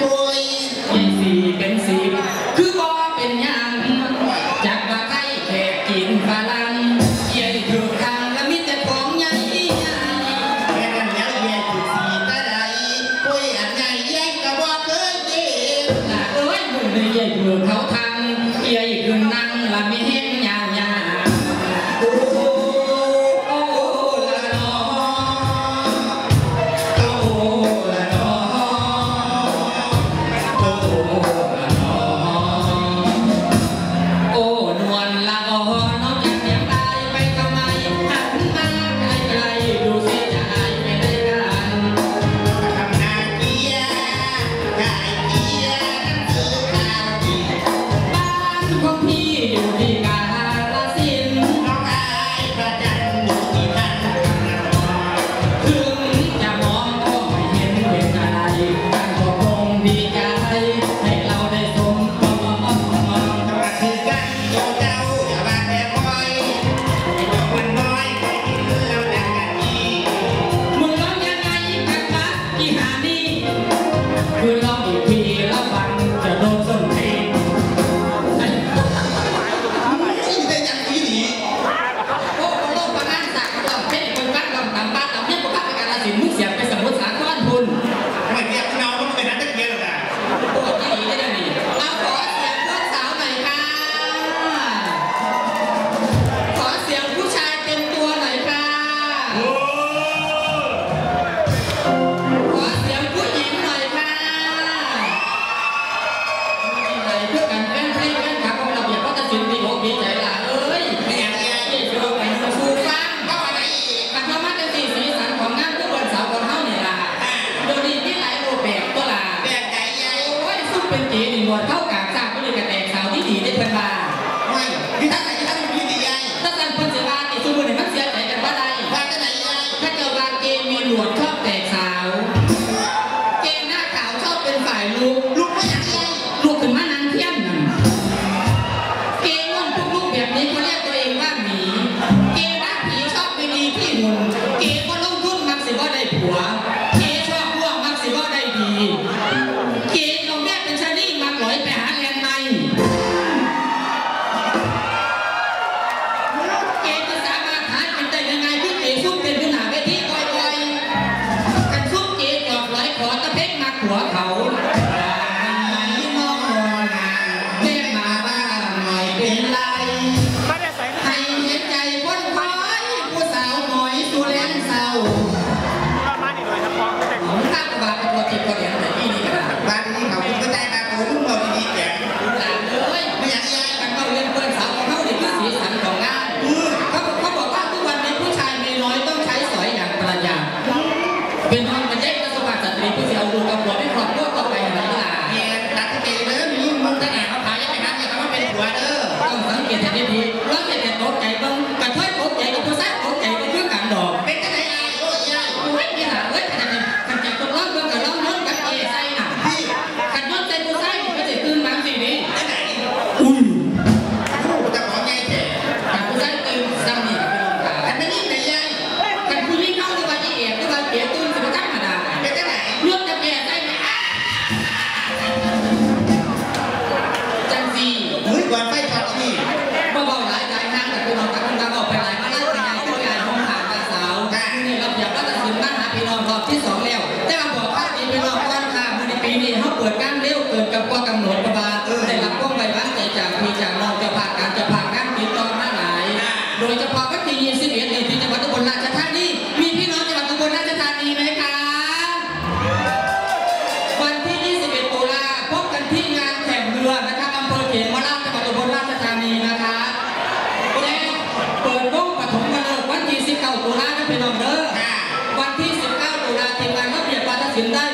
ป่วยกินสีเป็นสีคือบ่เป็นยังจากว่าไทยแขกกินฝรั่งเยี่ยนถูกทางและมีแต่ของใหญ่ใหญ่แค่นั้นแล้วแย่ถูกสีตาใดป่ยอันใหแย่งกับว่าเคยเจ็บหนักเอ้ยมือในใหญ่เมืเขาทาง work out Vielen Dank.